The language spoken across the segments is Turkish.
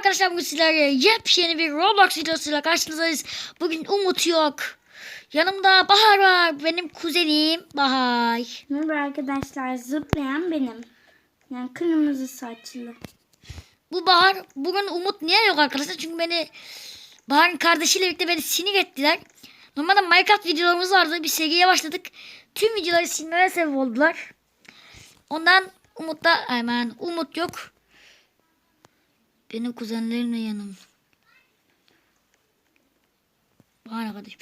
arkadaşlar bugün sizlerle yepyeni bir Roblox videosuyla karşınızdayız. Bugün Umut yok. Yanımda Bahar var. Benim kuzenim Bahar. Merhaba arkadaşlar zıplayan benim. Yani kırmızı saçlı. Bu Bahar. Bugün Umut niye yok arkadaşlar? Çünkü beni Bahar'ın kardeşiyle birlikte beni sinir ettiler. Normalde Minecraft videolarımız vardı. Bir seriye başladık. Tüm videoları silmeye sebep oldular. Ondan Umut'ta hemen Umut yok. Benim kuzenlerim de yanım. Bahar arkadaşım.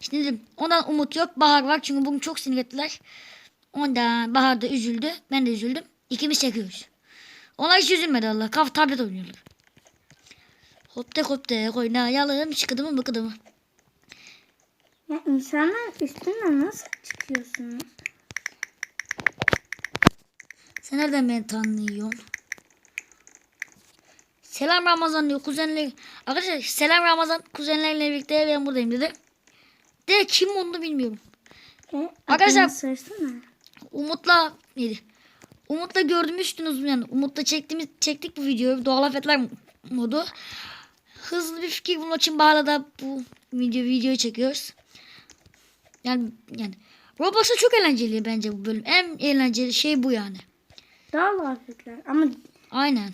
Şimdi dedim ondan Umut yok. Bahar var çünkü bugün çok sinir ettiler. Ondan Bahar da üzüldü. Ben de üzüldüm. İkimiz çekiyoruz. Onlar hiç üzülmedi Allah. Kaf tablet oynuyorlar. Hopte hopte oynayalım. Çıkıdı mı bıkıdı mı? Ya insanlar üstüne nasıl çıkıyorsunuz? Sen nereden beni tanıyorsun? Selam Ramazan diyor kuzenler. Arkadaşlar selam Ramazan kuzenlerle birlikte ben buradayım dedi. De kim onu bilmiyorum. E, Arkadaşlar-. Umut'la neydi? Umut'la gördünüz mü yani? Umut'la çektiğimiz çektik bu videoyu. Doğal afetler modu. Hızlı bir fikir bulmak için Bahar'la da bu video videoyu çekiyoruz. Yani yani Roblox'a çok eğlenceli bence bu bölüm. En eğlenceli şey bu yani. Doğal afetler. Ama Aynen.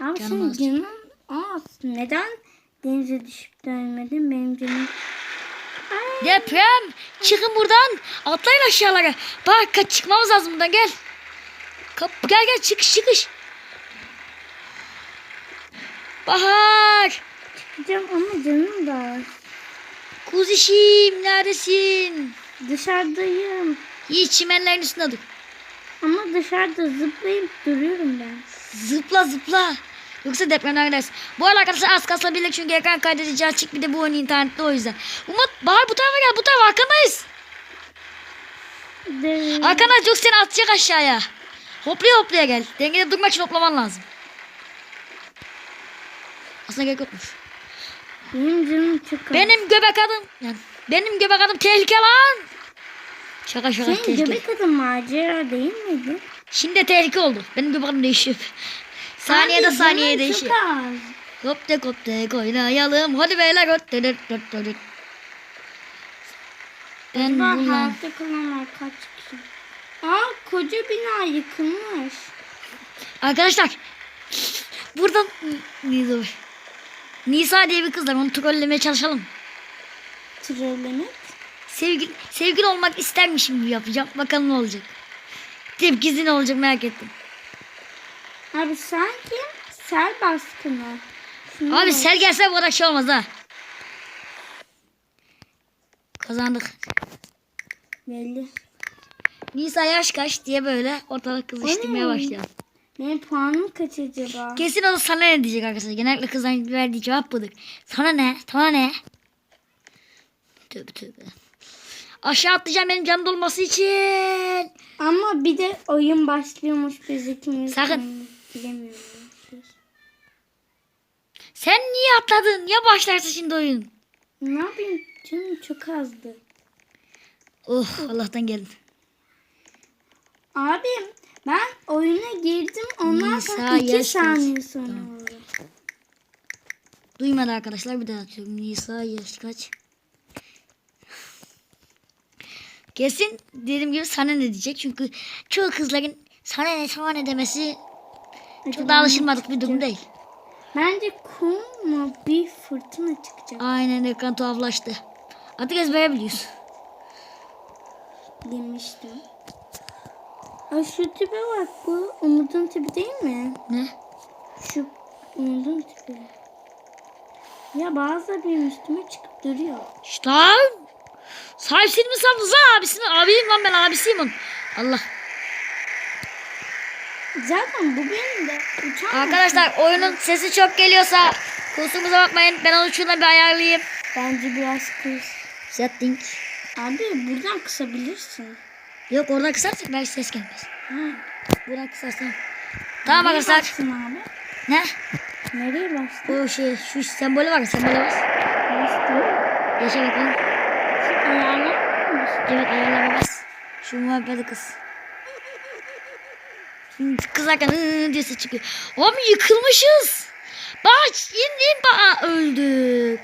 Abi Canım senin az. canın az. Neden denize düşüp de ölmedin? Benim canım... Deprem. Çıkın buradan. Atlayın aşağılara. Bak kaç çıkmamız lazım buradan gel. Kap gel gel çıkış çıkış. Bahar. Çıkacağım ama canım da az. Kuzişim neredesin? Dışarıdayım. İyi çimenlerin üstünde dur. Ama dışarıda zıplayıp duruyorum ben. Zıpla zıpla. Yoksa depremden gidersin. Bu arada arkadaşlar az kasabilirlik çünkü ekran kaydedici açık bir de bu oyun internette o yüzden. Umut Bahar bu tarafa gel bu tarafa arkandayız. Arkadaş yok seni atacak aşağıya. Hoplaya hoplaya gel. Dengede durmak için hoplaman lazım. Aslında gerek yokmuş. Benim canım çok az. Benim göbek adım. Yani benim göbek adım tehlike lan. Şaka şaka Senin tehlike. göbek adı macera değil miydi? Şimdi tehlike oldu. Benim göbek adım değişiyor. Saniyede Abi, saniyeye az. Hop de hop de oynayalım. Hadi beyler hop de de de de. Ben bundan. hayatta kalanlar kaç kişi? Aa koca bina yıkılmış. Arkadaşlar. Buradan Nisa. Nisa diye bir kız var. Onu trollemeye çalışalım. Trollemek. Sevgili, sevgili olmak istermişim gibi yapacağım. Bakalım ne olacak. Tepkisi ne olacak merak ettim. Abi sanki sel baskını. Şuna Abi sel gelse bu kadar şey olmaz ha. Kazandık. Belli. Nisa yaş kaç diye böyle ortalık kızıştırmaya başlayalım. Benim puanım kaç acaba? Kesin o da sana ne diyecek arkadaşlar. Genellikle kızların verdiği cevap budur. Sana ne? Sana ne? Tövbe tövbe. Aşağı atlayacağım benim canım dolması için. Ama bir de oyun başlıyormuş biz ikimiz. Sakın. Bilemiyorum. Sen niye atladın? Ya başlarsa şimdi oyun. Ne yapayım? Canım çok azdı. Oh Allah'tan geldin. Abi ben oyuna girdim ondan Nisa sonra iki yaş kaç? saniye sonra oldu. Duymadı arkadaşlar bir daha atıyorum. Nisa yaş kaç? Kesin dediğim gibi sana ne diyecek. Çünkü çoğu kızların sana ne sana ne demesi çok da alışılmadık bir durum değil. Bence kum mu bir fırtına çıkacak Aynen ekran tuhaflaştı. Artık ezbere biliyorsun. demiştim. Ay şu tipe bak bu Umut'un tipi değil mi? Ne? Şu Umut'un tipi. Ya bazıları benim üstüme çıkıp duruyor. İşte lan. Sahipsini mi sandınız ha abisini? Abiyim lan ben abisiyim onun. Allah. Zaten bu benim de uçan Arkadaşlar oyunun sesi çok geliyorsa kusurumuza bakmayın. Ben onu şuradan bir ayarlayayım. Bence biraz kız. Setting. Abi buradan kısabilirsin. Yok oradan kısarsak belki ses gelmez. Ha. Buradan kısarsan. Tamam Nereye arkadaşlar. abi? Ne? Nereye bastın? O şey şu sembolü var ya sembolü bas. Bastın. Yaşa bakalım. Mı? Evet ayarlara bas. Şu muhabbeti kız. Şimdi kızarken ıı diye ses çıkıyor. Oğlum yıkılmışız. Bak şimdi bak öldük.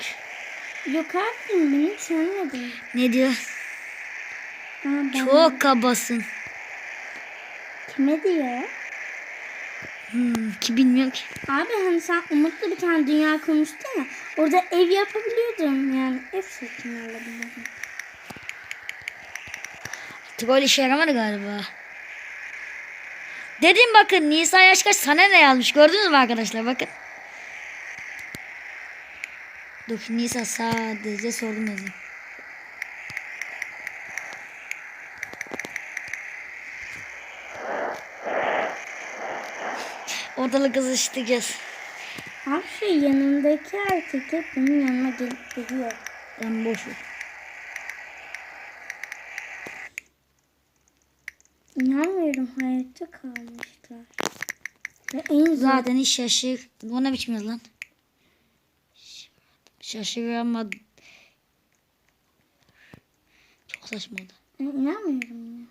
Yok abi beni sevmedi. Ne diyor? Ha, ben Çok kabasın. Kime diyor? Hmm, ki bilmiyorum ki. Abi hani sen Umut'la bir tane dünya kurmuştun ya. Orada ev yapabiliyordum yani. Ev satın alabiliyordum. Troll işe yaramadı galiba. Dedim bakın Nisa yaş kaç sana ne yazmış gördünüz mü arkadaşlar bakın. Dur Nisa sadece sordum yazayım. Ortalık kızıştıracağız. Abi şu yanındaki erkek hep benim yanıma gelip geliyor. Ben boş İnanmıyorum hayatta kalmışlar. Ve en Zaten hiç şaşır. Bu ne biçim lan? Şaşıramadım. Çok saçma oldu. Ben inanmıyorum ya.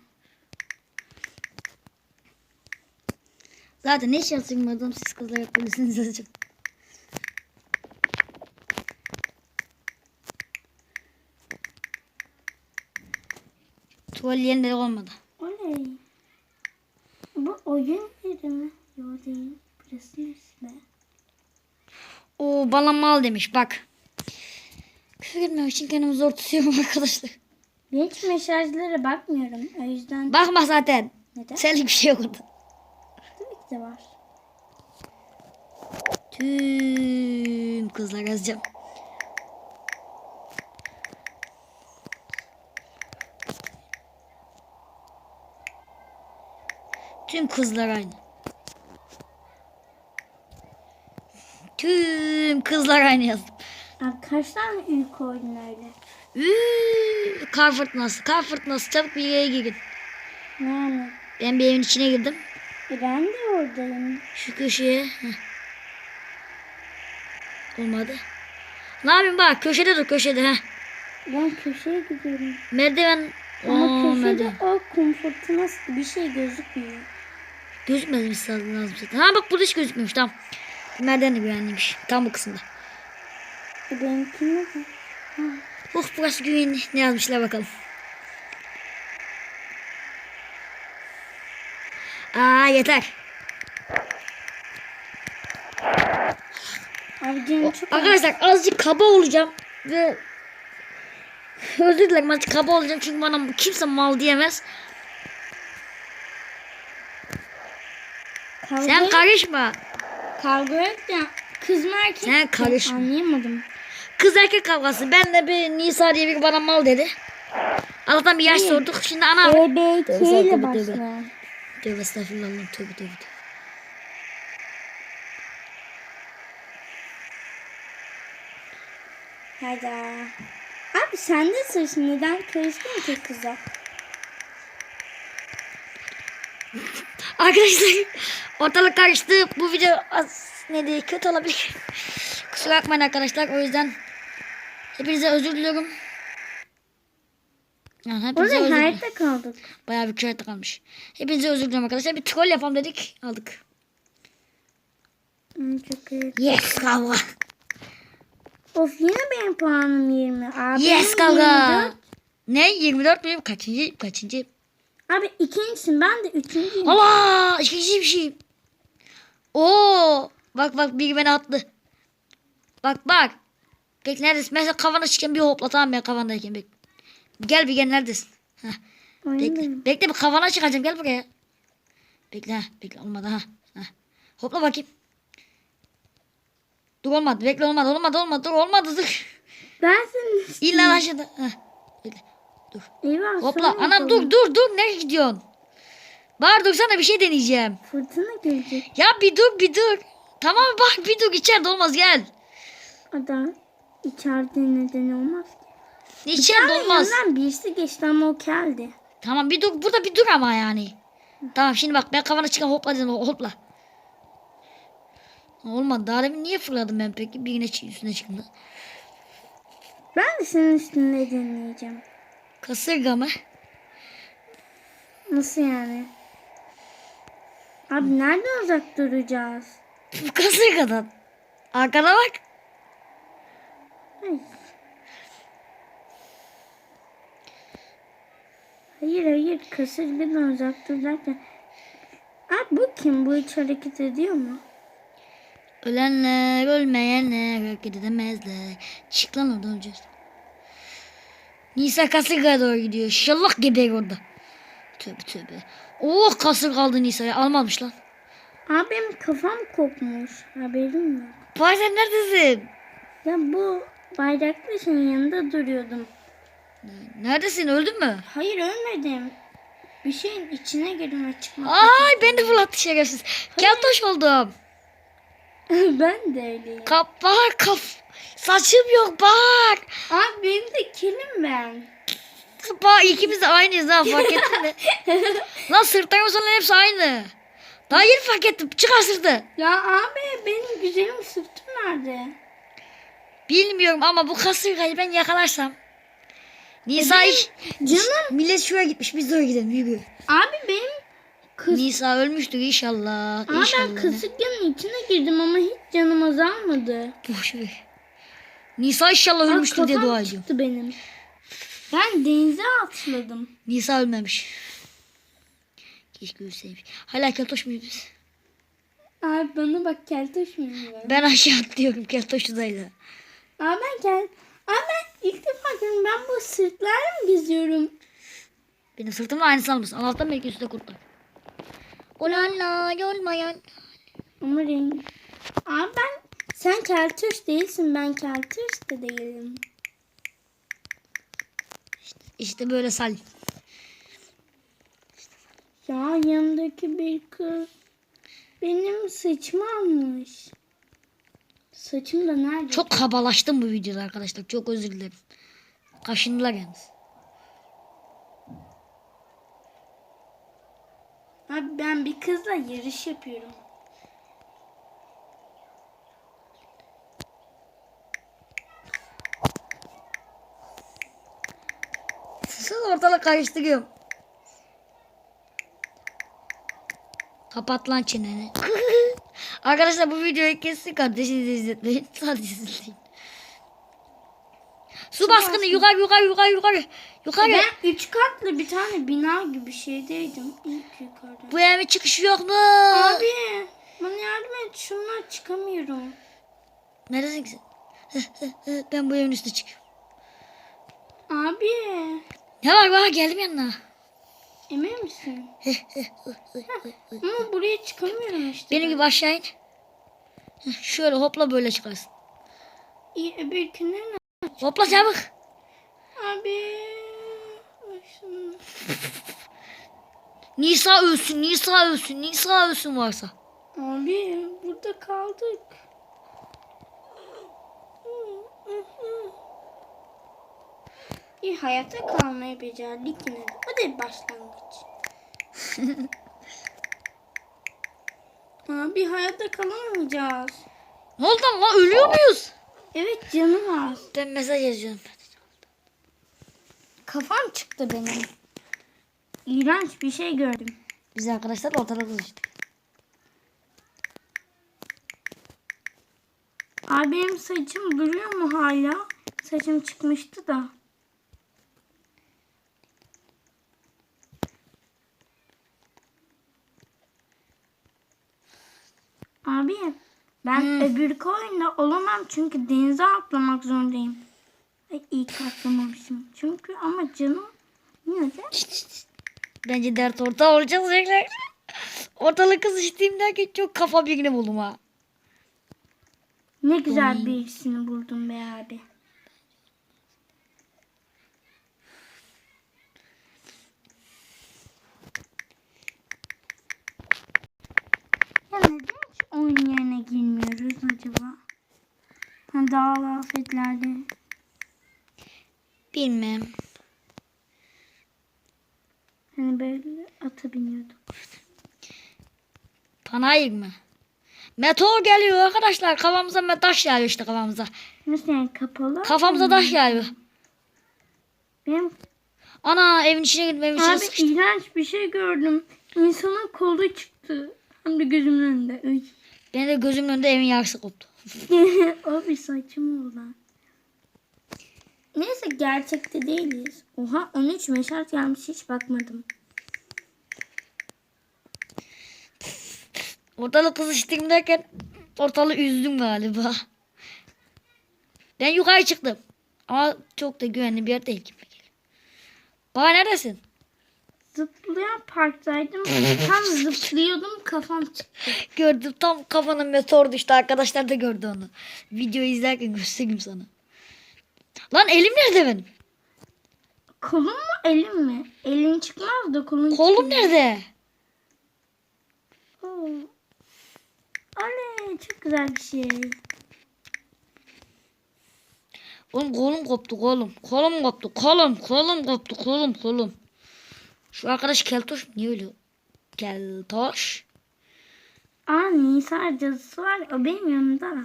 Zaten hiç şaşırmadım. Siz kızlar böylesiniz yazacağım. Tuval yerinde olmadı. Oley. Bu oyun yeri mi? Yok değil. Burası neresi be? O bana mal demiş bak. Küfür etmemek için kendimi zor tutuyorum arkadaşlar. Hiç mesajlara bakmıyorum. O yüzden Bakma zaten. neden? Senlik bir şey yok orada. Tabii ki de var. Tüm kızlar yazacağım. Tüm kızlar aynı. Tüm kızlar aynı yazdım. Abi kaç tane ül koydun öyle? Üü, kar fırtınası, kar fırtınası çabuk yere girin. Yani Ben bir evin içine girdim. e ben de oradayım. Şu köşeye. Heh. Olmadı. Ne yapayım bak köşede dur köşede. Heh. Ben köşeye gidiyorum. Merdiven. Ama Oo, köşede merdiven. o kum fırtınası bir şey gözükmüyor. Gözükmezmiş lazım, lazım zaten. Ha bak burada hiç gözükmüyormuş tamam. Merdiven de güvenliymiş. Tam bu kısımda. Benimki ne? Ha. Oh burası güvenli. Ne yazmışlar bakalım. Aa yeter. Abi canım çok Arkadaşlar azıcık kaba olacağım ve özür dilerim azıcık kaba olacağım çünkü bana kimse mal diyemez. Kavga, Sen karışma. kavga yok ya. Kız mı erkek Sen karışma. Anlayamadım. Kız erkek kavgası. Ben de bir Nisa diye biri bana mal dedi. Allah'tan bir yaş sorduk. Şimdi ana. EBK ile başlıyor. Tövbe estağfurullah tövbe tövbe. Hayda. Abi sen de sırsın. Neden karıştın ki kıza? Arkadaşlar ortalık karıştı. Bu video az ne diye kötü olabilir. Kusura bakmayın arkadaşlar. O yüzden hepinize özür diliyorum. Yani hepinize diliyorum. hayatta kaldık. Bayağı bir köyde kalmış. Hepinize özür diliyorum arkadaşlar. Bir troll yapalım dedik. Aldık. Hmm, çok iyi. Yes kavga. Of yine benim puanım 20. Abi Yes benim kavga. 24. Ne? 24 muyum? Kaçıncı? Kaçıncı? Abi ikincisin ben de üçüncüyüm. Allah! İkinci bir şey. Oo! Bak bak biri beni attı. Bak bak. Bek neredesin? Mesela kafana çıkan bir hopla tamam ben kafandayken bek. Gel bir gel neredesin? Heh, bekle. Bekle bir kafana çıkacağım gel buraya. Bekle ha. Bekle olmadı ha. Heh. Hopla bakayım. Dur olmadı. Bekle olmadı. Olmadı olmadı. Dur olmadı dur. Ben senin İlla aşağıda. Heh. Bekle. Dur. Eyvah. Hopla. Anam dur dur dur. Nereye gidiyorsun? Bağır dursana bir şey deneyeceğim. Fırtına gelecek. Ya bir dur bir dur. Tamam bak bir dur içeride olmaz gel. Adam içeride neden olmaz ki? İçeride olmaz. yanından birisi geçti ama o geldi. Tamam bir dur burada bir dur ama yani. Tamam şimdi bak ben kafana çıkan hopla dedim hopla. Olmadı daha demin niye fırladım ben peki birine üstüne çıktım. Ben de senin üstünde deneyeceğim. Kasırga mı? Nasıl yani? Abi nerede uzak duracağız? Kasırgadan. Arkana bak. Ay. Hayır hayır kasırgadan uzak durarken. Abi bu kim? Bu hiç hareket ediyor mu? Ölenler ölmeyenler hareket edemezler. Çık lan oradan öleceğiz. Nisa kasırgaya doğru gidiyor. Şallah geber orada. Tövbe tövbe. Oh kasır kaldı Nisa'ya. Almamış lan. Abi benim kafam kopmuş. Haberim yok. Vay sen neredesin? Ya bu bayraklı şeyin yanında duruyordum. Neredesin öldün mü? Hayır ölmedim. Bir şeyin içine girdim ve çıkmak. Ay ben de fırlattı şerefsiz. Keltoş oldum. ben de öyleyim. Kap bak kaf. Saçım yok bak. Abi benim de kelim ben. Bak ikimiz de aynıyız ha fark ettin mi? Lan sırtlarımız olan hepsi aynı. Daha yeni fark ettim. Çıkar sırtı. Ya abi benim güzelim sırtım nerede? Bilmiyorum ama bu kasırgayı ben yakalarsam. Nisa iş. Canım. Millet şuraya gitmiş biz de oraya gidelim yürü. Abi benim kız... Nisa ölmüştür inşallah. Ben İnşallah. kasırganın içine girdim ama hiç canım azalmadı. Boş ver. Nisa inşallah ölmüştür diye dua ediyorum. çıktı benim. Ben denize atladım. Nisa ölmemiş. Keşke ölseymiş. Hala keltoş muyuz biz? Abi bana bak keltoş muyum ben? Ben aşağı atlıyorum keltoşudaydı. Abi ben kel... Abi ben ilk defa görüyorum. Ben bu sırtlarla mı geziyorum? Benim sırtımla aynısı almasın. Allah'tan belki üstte kurtlar. Olanla olmayan. Umarım. Abi ben... Sen keltoş değilsin. Ben keltoş da değilim. İşte böyle sal. Ya yanındaki bir kız benim saçımı almış. Saçım da nerede? Çok kabalaştım bu videoda arkadaşlar. Çok özür dilerim. Kaşındılar yalnız. Abi ben bir kızla yarış yapıyorum. Ortalık karıştırıyorum. Kapat lan çeneni. Arkadaşlar bu videoyu kesin kardeşinizi izletmeyin. Sadece izleyin. Su baskını yukarı yukarı yukarı yukarı. Yukarı. Ben üç katlı bir tane bina gibi şeydeydim. İlk yukarıda. Bu evin çıkışı yok mu? Abi bana yardım et. Şundan çıkamıyorum. Neredesin sen? ben bu evin üstüne çıkıyorum. Abi Ne var bak geldim yanına. emin misin? Ama buraya çıkamıyorum işte. Benim gibi aşağı in. Şöyle hopla böyle çıkarsın. İyi öbürkünden ne? Hopla çabuk. Abi. Nisa ölsün, Nisa ölsün, Nisa ölsün varsa. Abi burada kaldık. İyi hayatta kalmayı becerdik yine de. O da bir başlangıç. Abi hayatta kalamayacağız. Ne oldu lan lan ölüyor muyuz? Evet canım var. Ben mesaj yazıyorum. Kafam çıktı benim. İğrenç bir şey gördüm. Biz arkadaşlar ortada kızıştık. Abi benim saçım duruyor mu hala? Saçım çıkmıştı da. Abi ben öbür oyunda olamam çünkü denize atlamak zorundayım. Ay, iyi ki atlamamışım. Çünkü ama canım de Bence dert orta olacağız tekrar. Ortalık kızıştığım derken çok kafa birini buldum ha. ne güzel birisini buldum be abi. Ya neden hiç oyun yerine girmiyoruz acaba? Ha, doğal afetlerde. Bilmem. Hani böyle ata biniyorduk. Panayır mı? Meteor geliyor arkadaşlar. Kafamıza taş yağıyor işte kafamıza. Nasıl yani kapalı? Kafamıza taş yağıyor. Benim Ana evin içine girdim evin içine abi sıkıştım. iğrenç bir şey gördüm. İnsanın kolu çıktı. Hem de gözümün önünde. Ay. Benim de gözümün önünde evin yarısı koptu. o bir saçım olan. Neyse gerçekte değiliz. Oha 13 mesaj gelmiş hiç bakmadım. Ortalık kızıştırdım derken ortalığı üzdüm galiba. Ben yukarı çıktım. Ama çok da güvenli bir yer değil. Baba neredesin? Zıplayan parktaydım. Tam zıplıyordum kafam çıktı. Gördüm tam kafana meteor düştü. Arkadaşlar da gördü onu. Videoyu izlerken göstereyim sana. Lan elim nerede benim? Kolum mu elim mi? Elin çıkmaz da kolun Kolum çıkmaz. nerede? Oo. Oley çok güzel bir şey. Oğlum kolum koptu kolum. Kolum koptu. Kolum. Kolum koptu. Kolum. Kolum. Şu arkadaş keltoş niye öyle? Keltoş. Aa Nisa cadısı var o benim yanımda.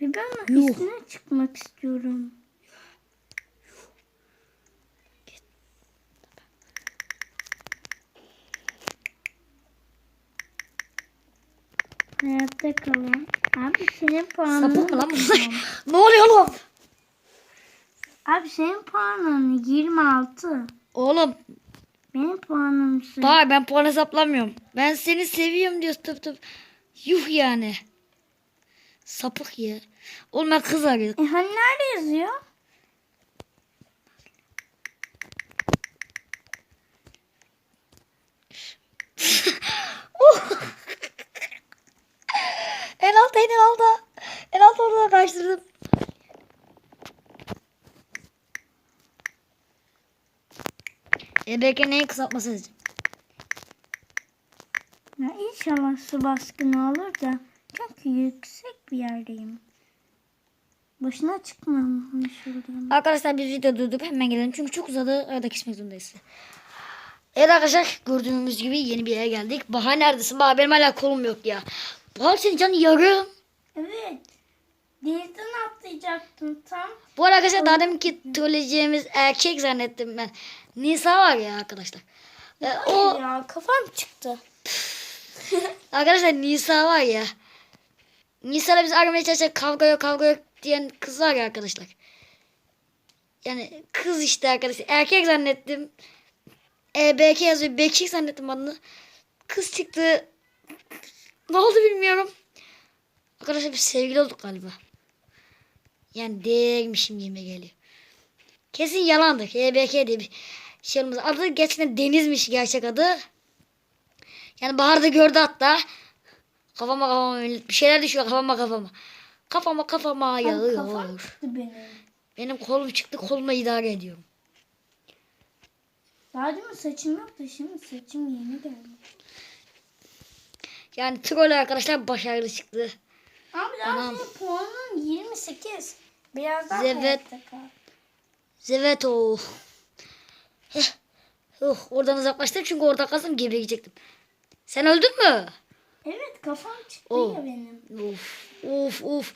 Ve ben Yuh. üstüne çıkmak istiyorum. Hayatta kalan. Abi senin puanın. Sapık mı lan bunlar? ne oluyor oğlum? Abi senin puanın 26. Oğlum Benim puanım ise- bak ben puan hesaplamıyorum. Ben seni seviyorum diyor tıp tıp. Yuh yani. Sapık ya. Oğlum ben kız arıyorum. E hani nerede yazıyor? En altta en altta. En altta orada kaçtırdım. EBK neyi kısaltması lazım? Ya inşallah su baskını olur da. Çünkü yüksek bir yerdeyim. Boşuna çıkmamış. Arkadaşlar biz video durdurup hemen gelelim. Çünkü çok uzadı. Arada kesmek zorundayız. Evet arkadaşlar gördüğümüz gibi yeni bir yere geldik. Bahar neredesin? Bahar benim hala kolum yok ya. Bahar senin canın yarım. Evet. Denizden atlayacaktım tam. Bu arada arkadaşlar daha deminki trolleyeceğimiz erkek zannettim ben. Nisa var ya arkadaşlar. Ee, o Ya kafam çıktı. arkadaşlar Nisa var ya. Nisa'la biz aramaya çalışacak kavga yok kavga yok diyen kız var ya arkadaşlar. Yani kız işte arkadaşlar. Erkek zannettim. EBK yazıyor. Bekik zannettim adını. Kız çıktı. Ne oldu bilmiyorum. Arkadaşlar biz sevgili olduk galiba. Yani değilmişim gibi geliyor. Kesin yalandır. EBK diye bir olmaz. Adı gerçekten Deniz'miş gerçek adı. Yani Bahar da gördü hatta. Kafama kafama bir şeyler düşüyor kafama kafama. Kafama kafama Kafam yağıyor. çıktı benim. Benim kolum çıktı kolumla idare ediyorum. Daha demin saçım yoktu şimdi saçım yeni geldi. Yani troll arkadaşlar başarılı çıktı. Abi daha puanın 28. Biraz daha Zevet. hayatta kal. Evet o. Heh. Oh, oradan uzaklaştım çünkü orada kalsam geberecektim. Sen öldün mü? Evet kafam çıktı Oo. ya benim. Of of of.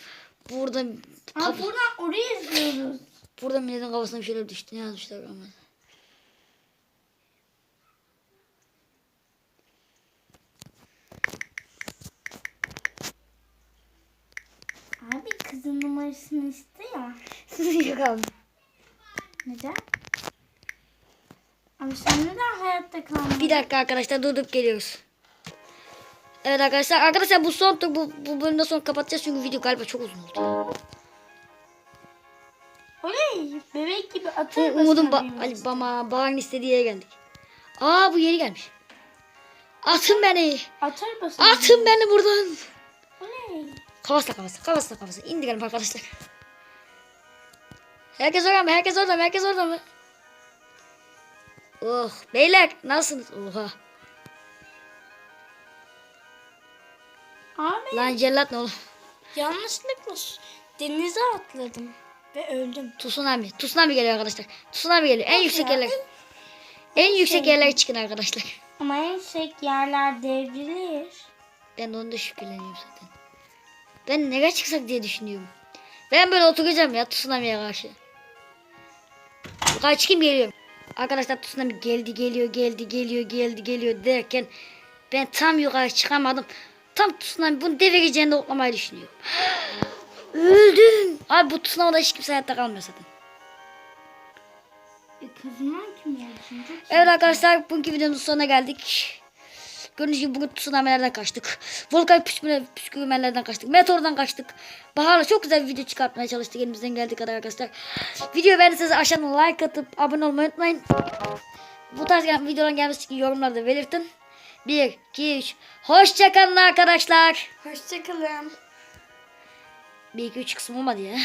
Burada Aa, kaf- buradan oraya izliyoruz. burada milletin kafasına bir şeyler düştü. Ne yazmışlar ama. Abi kızın numarasını iste ya. Yok abi. Neden? Abi sen neden hayatta kalmadın? Bir dakika arkadaşlar durdup geliyoruz. Evet arkadaşlar. Arkadaşlar bu son tur. Bu, bu bölümden sonra kapatacağız çünkü video galiba çok uzun oldu. Oley bebek gibi atır Umud'un basına ba. Ali Bama Bahar'ın istediği yere geldik. Aa bu yeni gelmiş. Atın beni. Atar basına Atın beni buradan. Oley. Kafasla kafasla kafasla kafasla. İndirelim arkadaşlar. Herkes orada mı? Herkes orada mı? Herkes orada mı? Oh beyler nasılsınız? Oha. Abi Lan cellat ne oğlum? yanlışlıkla denize atladım ve öldüm. Tsunami. Tsunami geliyor arkadaşlar. Tsunami geliyor. En yüksek ya, yerler. En yüksek yerlere çıkın arkadaşlar. Ama en yüksek yerler devrilir. Ben de onda şüpheleniyorum zaten. Ben nereye çıksak diye düşünüyorum. Ben böyle oturacağım ya tsunami'ye karşı. Yukarı çıkayım geliyorum. Arkadaşlar tsunami geldi geliyor geldi geliyor geldi geliyor derken ben tam yukarı çıkamadım. tam tsunami bunu devireceğinde otlamayı düşünüyorum. Öldüm. Abi bu tsunami'de hiç kimse hayatta kalmıyor zaten. E, kızıman kim? Çok Evet arkadaşlar bugünkü videomuzun sonuna geldik. Gördüğünüz gibi bugün tsunami'lerden kaçtık. Volkan püskürme, püskürmelerden kaçtık. Meteordan kaçtık. Bahar'la çok güzel bir video çıkartmaya çalıştık elimizden geldiği kadar arkadaşlar. Videoyu beğendiyseniz aşağıdan like atıp abone olmayı unutmayın. Bu tarz videoların gelmesi için yorumlarda belirtin. 1, 2, 3. Hoşçakalın arkadaşlar. Hoşçakalın. 1, 2, 3 kısım olmadı ya.